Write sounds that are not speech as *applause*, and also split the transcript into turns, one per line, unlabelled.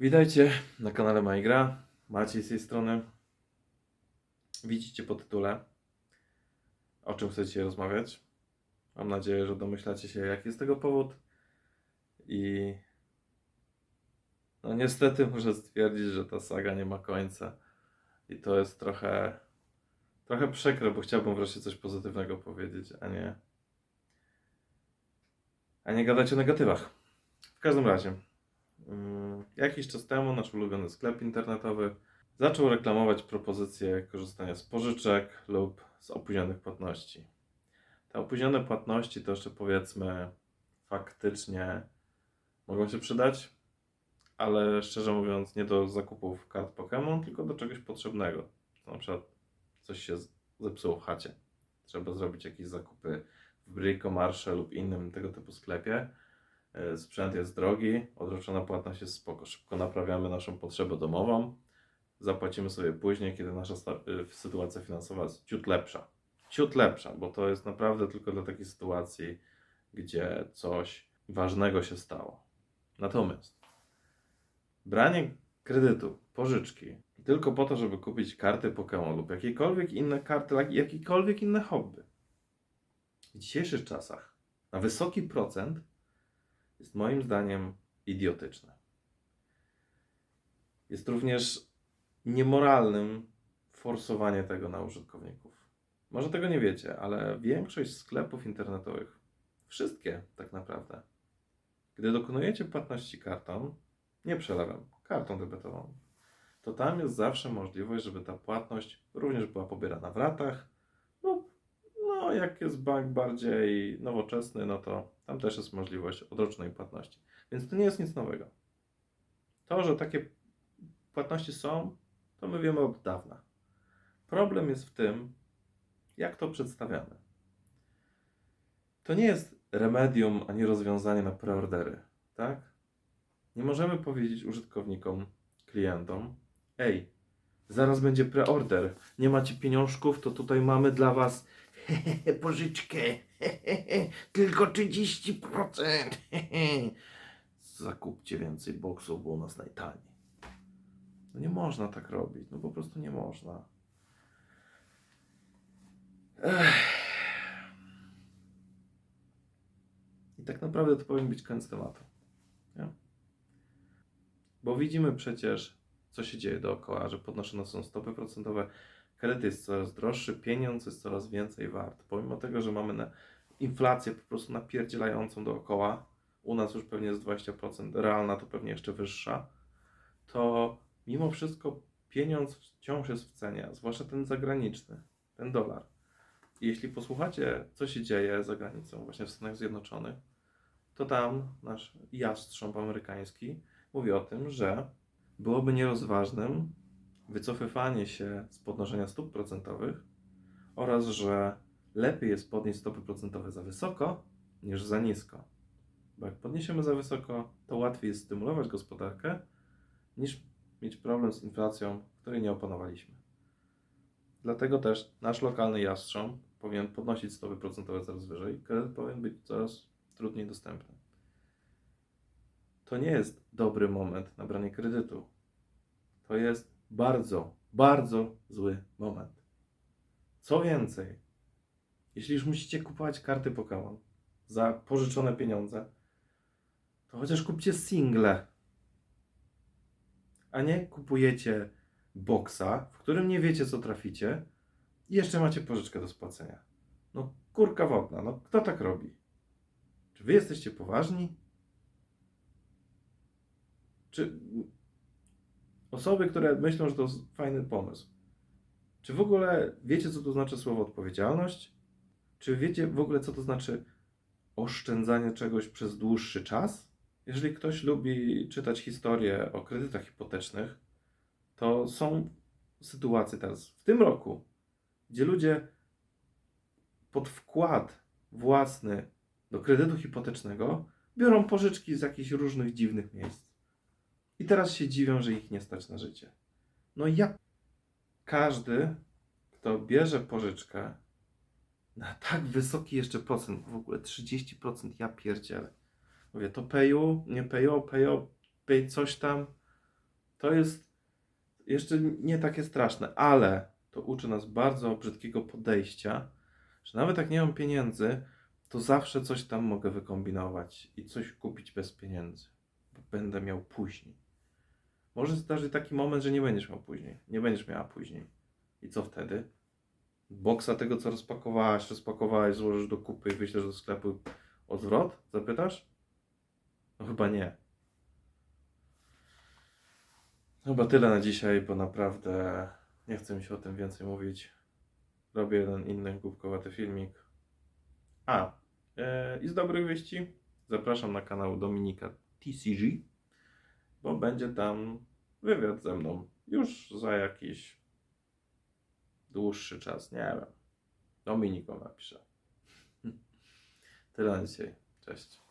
Witajcie na kanale Majgra. Maciej z tej strony. Widzicie po tytule, o czym chcecie rozmawiać. Mam nadzieję, że domyślacie się, jaki jest tego powód. I no niestety muszę stwierdzić, że ta saga nie ma końca. I to jest trochę, trochę przykre, bo chciałbym wreszcie coś pozytywnego powiedzieć, a nie, a nie gadać o negatywach. W każdym razie, Jakiś czas temu nasz ulubiony sklep internetowy zaczął reklamować propozycję korzystania z pożyczek lub z opóźnionych płatności. Te opóźnione płatności to jeszcze powiedzmy faktycznie mogą się przydać, ale szczerze mówiąc nie do zakupów kart Pokémon, tylko do czegoś potrzebnego. Na przykład coś się zepsuło w chacie. Trzeba zrobić jakieś zakupy w Bricomarsze lub innym tego typu sklepie. E, Sprzęt jest drogi, odroczona płatność jest spoko. Szybko naprawiamy naszą potrzebę domową. Zapłacimy sobie później, kiedy nasza y, sytuacja finansowa jest ciut lepsza. Ciut lepsza, bo to jest naprawdę tylko dla takiej sytuacji, gdzie coś ważnego się stało. Natomiast branie kredytu, pożyczki, tylko po to, żeby kupić karty Pokémon lub jakiekolwiek inne karty, jak- jakiekolwiek inne hobby. W dzisiejszych czasach na wysoki procent jest moim zdaniem idiotyczne. Jest również niemoralnym forsowanie tego na użytkowników. Może tego nie wiecie, ale większość sklepów internetowych, wszystkie tak naprawdę, gdy dokonujecie płatności kartą, nie przelewem, kartą debetową, to tam jest zawsze możliwość, żeby ta płatność również była pobierana w ratach no, jak jest bank bardziej nowoczesny, no to tam też jest możliwość odrocznej płatności. Więc to nie jest nic nowego. To, że takie płatności są, to my wiemy od dawna. Problem jest w tym, jak to przedstawiamy. To nie jest remedium ani rozwiązanie na preordery, tak? Nie możemy powiedzieć użytkownikom, klientom, ej, zaraz będzie preorder, nie macie pieniążków, to tutaj mamy dla was *laughs* pożyczkę. *laughs* Tylko 30%. *laughs* Zakupcie więcej boksów, bo u nas najtaniej. No nie można tak robić. No po prostu nie można. I tak naprawdę to powinien być koniec tematu. Nie? Bo widzimy przecież, co się dzieje dookoła, że podnoszone są stopy procentowe, kredyt jest coraz droższy, pieniądz jest coraz więcej wart. Pomimo tego, że mamy na inflację po prostu napierdzielającą dookoła, u nas już pewnie jest 20%, realna to pewnie jeszcze wyższa, to mimo wszystko pieniądz wciąż jest w cenie, zwłaszcza ten zagraniczny, ten dolar. Jeśli posłuchacie, co się dzieje za granicą, właśnie w Stanach Zjednoczonych, to tam nasz jastrząb amerykański mówi o tym, że byłoby nierozważnym wycofywanie się z podnoszenia stóp procentowych oraz, że lepiej jest podnieść stopy procentowe za wysoko niż za nisko. Bo jak podniesiemy za wysoko, to łatwiej jest stymulować gospodarkę niż mieć problem z inflacją, której nie opanowaliśmy. Dlatego też nasz lokalny jastrząb powinien podnosić stopy procentowe coraz wyżej, kredyt powinien być coraz trudniej dostępny. To nie jest dobry moment na branie kredytu. To jest bardzo, bardzo zły moment. Co więcej, jeśli już musicie kupować karty Pokémon za pożyczone pieniądze, to chociaż kupcie single. A nie kupujecie boksa, w którym nie wiecie, co traficie i jeszcze macie pożyczkę do spłacenia. No, kurka wodna, no kto tak robi? Czy wy jesteście poważni? Czy osoby, które myślą, że to fajny pomysł, czy w ogóle wiecie, co to znaczy słowo odpowiedzialność? Czy wiecie w ogóle, co to znaczy oszczędzanie czegoś przez dłuższy czas? Jeżeli ktoś lubi czytać historie o kredytach hipotecznych, to są sytuacje teraz, w tym roku, gdzie ludzie pod wkład własny do kredytu hipotecznego biorą pożyczki z jakichś różnych dziwnych miejsc. I teraz się dziwią, że ich nie stać na życie. No jak każdy, kto bierze pożyczkę na tak wysoki jeszcze procent, w ogóle 30%, ja pierdzielę. Mówię, to payu, nie payu, payu, pay coś tam. To jest jeszcze nie takie straszne, ale to uczy nas bardzo brzydkiego podejścia, że nawet jak nie mam pieniędzy, to zawsze coś tam mogę wykombinować i coś kupić bez pieniędzy, bo będę miał później. Może zdarzyć taki moment, że nie będziesz miał później, nie będziesz miała później. I co wtedy? Boksa tego, co rozpakowałaś, rozpakowałaś, złożysz do kupy i wyślesz do sklepu odwrot? Zapytasz? No chyba nie. Chyba tyle na dzisiaj, bo naprawdę nie chcę mi się o tym więcej mówić. Robię jeden inny głupkowaty filmik. A, e, i z dobrych wieści zapraszam na kanał Dominika TCG, bo będzie tam wywiad ze mną już za jakiś dłuższy czas, nie wiem. Dominiko napisze. *laughs* Tyle na dzisiaj. Cześć.